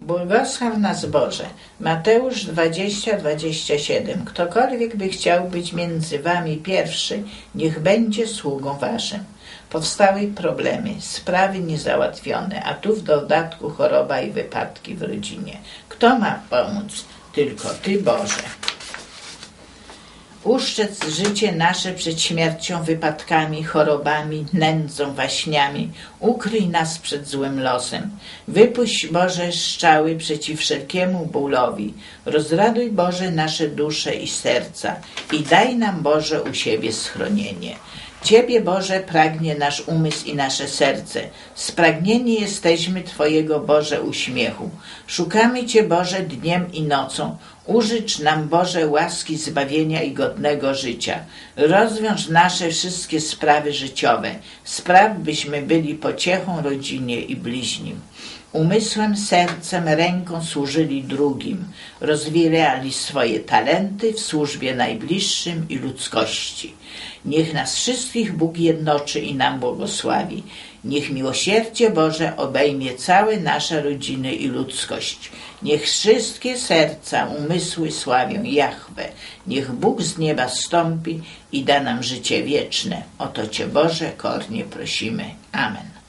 Błogosław nas Boże. Mateusz 20, 27. Ktokolwiek by chciał być między wami pierwszy, niech będzie sługą waszym. Powstały problemy, sprawy niezałatwione, a tu w dodatku choroba i wypadki w rodzinie. Kto ma pomóc? Tylko Ty, Boże. Uszczec życie nasze przed śmiercią, wypadkami, chorobami, nędzą, waśniami. Ukryj nas przed złym losem. Wypuść, Boże, szczały przeciw wszelkiemu bólowi. Rozraduj, Boże, nasze dusze i serca i daj nam, Boże, u siebie schronienie. Ciebie, Boże, pragnie nasz umysł i nasze serce. Spragnieni jesteśmy Twojego, Boże, uśmiechu. Szukamy Cię, Boże, dniem i nocą. Użycz nam, Boże, łaski zbawienia i godnego życia. Rozwiąż nasze wszystkie sprawy życiowe. Spraw, byśmy byli pociechą rodzinie i bliźnim. Umysłem, sercem, ręką służyli drugim. Rozwijali swoje talenty w służbie najbliższym i ludzkości. Niech nas wszystkich Bóg jednoczy i nam błogosławi. Niech miłosierdzie Boże obejmie całe nasze rodziny i ludzkość. Niech wszystkie serca, umysły sławią Jahwe. Niech Bóg z nieba stąpi i da nam życie wieczne. O to Cię Boże kornie prosimy. Amen.